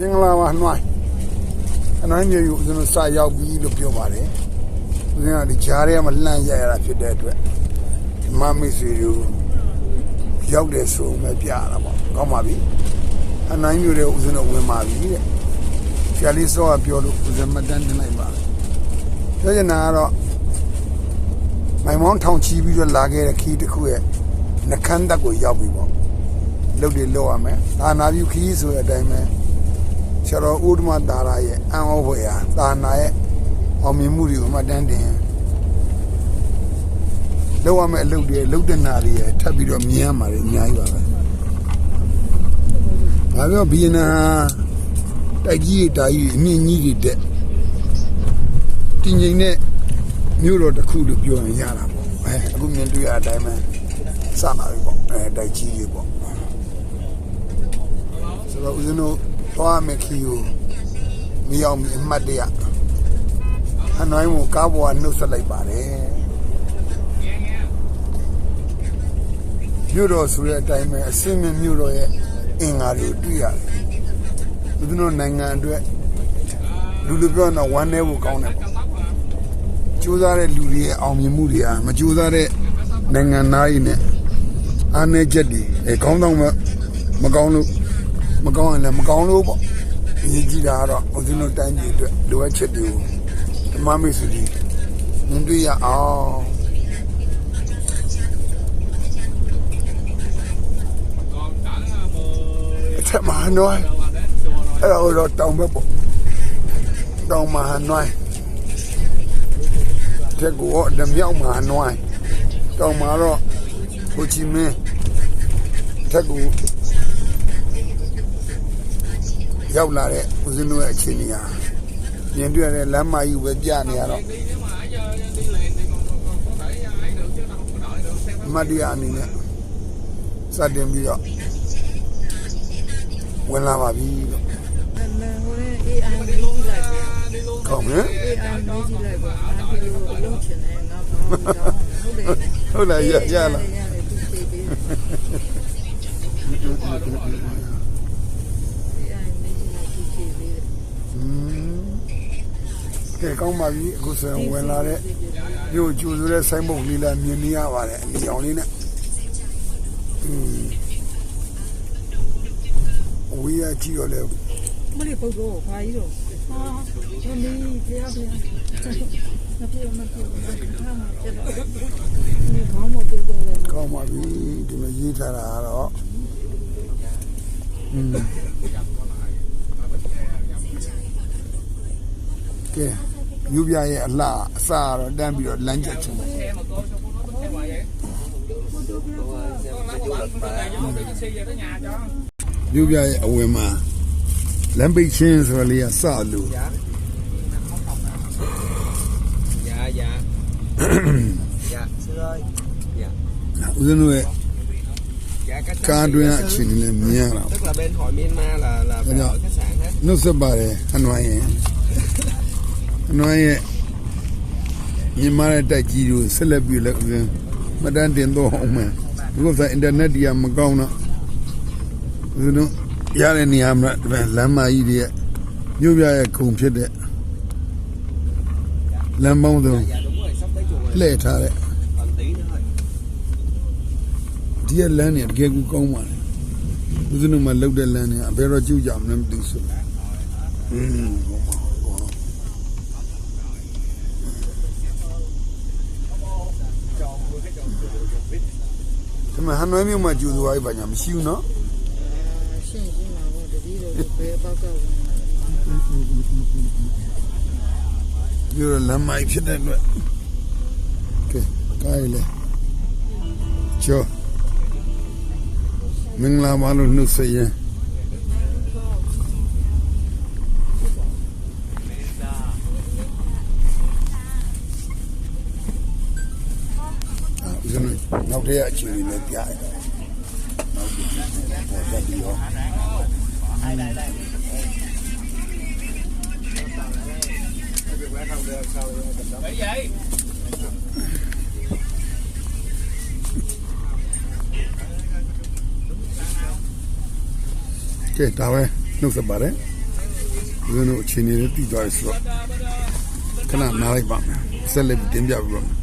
မင်္ဂလာပါနှွိုင်းအနှွိုင်းမျိုးကိုဦးဇင်းတို့စရောက်ပြီလို့ပြောပါတယ်ဦးဇင်းကဒီဂျားထဲမှာလှမ်းရရတာဖြစ်တဲ့အတွက်ဒီမမိတ်ဆွေတို့ရောက်တယ်ဆိုမှပြရတာပေါ့ကောင်းပါပြီအနှွိုင်းမျိုးတွေဦးဇင်းတို့ဝင်ပါပြီတဲ့ဆရာလေးစောကပြောလို့ဦးဇင်းမတန်းတင်လိုက်ပါပြောချင်တာကတော့မိုင်မောင်းထောင်ချီပြီးတော့လာခဲ့တဲ့ခီးတစ်ခုရဲ့နှခမ်းတက်ကိုရောက်ပြီပေါ့လုတ်တွေလောက်ရမယ်ဒါနာပြုခီးဆိုတဲ့အတိုင်းပဲ ဆရာတော်ဥဒ္ဓမတာရရဲ့အံဩဖွယ်ရာသာနာရဲ့အောင်မြင်မှုတွေကိုမှတ်တမ်းတင်လောက်ရမယ့်အလုပ်တွေလုတ်တဲ့နာတွေရဲ့ထပ်ပြီးတော့မြင်ရမှာလေအများကြီးပါပဲ။ဘာပြောဘီယနာတိုက်ကြီးတာကြီးအမြင့်ကြီးတွေတက်တင်ငိမ့်နဲ့မြို့တော်တစ်ခုလို့ပြောရင်ရတာပေါ့။အဲအခုမြင်တွေ့ရတဲ့အတိုင်းပဲစမှာပြီပေါ့။အဲတိုက်ကြီးတွေပေါ့။ဆိုတော့ဦးဇင်းတို့ သွားမယ်ခီကိုမရောက်မီအမှတ်တရအနှိုင်းကိုကားပေါ်ကနှုတ်ဆက်လိုက်ပါတယ်မြို့တော်ဆိုတဲ့အတိုင်းပဲအစင်းမြမြို့တော်ရဲ့အင်္ဂါတွေကိုတွေ့ရတယ်ဘုသူတို့နိုင်ငံအတွက်လူလူပြောတော့ဝမ်းနေဖို့ကောင်းတယ်ပေါ့ကြိုးစားတဲ့လူတွေရဲ့အောင်မြင်မှုတွေဟာမကြိုးစားတဲ့နိုင်ငံသားတွေနဲ့အားနည်းချက်တွေအဲကောင်းတော့မမကောင်းလို့ မကောင်းရင်လည်းမကောင်းလို့ပေါ့အရေးကြီးတာကတော့ဦးဇင်းတို့တိုင်းပြည်အတွက်လိုအပ်ချက်တွေကိုဓမ္မမိတ်ဆွေကြီးမြင်တွေ့ရအောင်အထက်မဟာနွိုင်းအဲ့ဒါတော့တောင်ဘက်ပေါ့တောင်မဟာနွိုင်းတက်ကောဓမြောက်မဟာနွိုင်းတောင်မှာတော့ဟိုချီမင်းတက်ကော ရောက်လာတဲ့ဦးဇင်းတို့ရဲ့အခြေအနေဟာမြင်တွေ့ရတဲ့လမ်းမကြီးပဲပြနေရတော့မတရားအနေနဲ့စတင်ပြီးတော့ဝင်လာပါပြီလို့ကောင်းပြီဟုတ်လားရရလား ကြည့်လိုက်သူဖြေပေးတယ် อืมကဲကောင်းပါပြီအခုဆိုရင်ဝင်လာတဲ့မြို့ကျူဆိုတဲ့ဆိုင်းဘုတ်လေးလာမြင်နေရပါတယ်အနီအောင်လေးနဲ့อืมဝေးရကြည့်တော့လဲ မလေးပုတ်တော့ဘာကြီးတော့ဟာဒီနေ့ဖျားဖျားမပြေမပြေဟာကျတော့ဒီဘောင်းမပုတ်တော့လဲ ကောင်းပါပြီဒီမှာရေးထားတာကတော့อืม ကဲယူပြရဲ့အလှအစတော့တန်းပြီးတော့လမ်းချက်ချင်းယူပြရဲ့အဝင်မှာလမ်းပိတ်ချင်းဆိုတော့လေးကစလို့ dạ dạ dạ sư ơi dạ ဦးဇင်းတို့ရဲ့ dạ cách ကားတွင်းအချင်းလေးမြင်ရတာ tức là bên hội Myanmar là là phải Dạ. ở khách sạn hết နှုတ်ဆက်ပါတယ်အနွိုင်းရဲ့ အနွိုင်းရဲ့မြန်မာရဲ့တိုက်ကြီးကိုဆက်လက်ပြီးလည်းဦးဇင်းမတန်းတင်တော့အောင်မယ်ဒီကုစားအင်တာနက်တွေကမကောင်းတော့ဦးဇင်းတို့ရတဲ့နေရာမှာဒီဘက်လမ်းမကြီးတွေရဲ့မြို့ပြရဲ့ခုံဖြစ်တဲ့လမ်းပေါင်းစုံ dạ đúng rồi sắp tới chùa rồi လှည့်ထားတဲ့ còn tí nữa thôi ဒီရဲ့လမ်းတွေတကယ်ကိုကောင်းပါလေဦးဇင်းတို့မှလောက်တဲ့လမ်းတွေအဘယ်တော့ကျူးကြမလဲမသိဘူးဆိုอืม မှာဟန်နွဲမြို့မှာကျူသွားပြီပါညာမရှိဘူးနော်ရှိရှိမှာပေါ့တတိတော့ဘယ်ပေါက်ကောက်ဒီလိုလမ်းမိုက်ဖြစ်တဲ့အတွက်ကဲကားလေကျော်မင်္ဂလာပါလို့နှုတ်ဆက်ရင် နောက်တရအချိန်လေးလည်းပြရတယ်နောက်ပြီးပေါ်တက်ပြီးတော့ကဲဒါပဲနှုတ်ဆက်ပါတယ်ဦးဇင်းတို့အချိန်လေးတည်သွားပြီဆိုတော့ခဏနားလိုက်ပါမယ်ဆက်လက်ပြီးတင်ပြပြီးတော့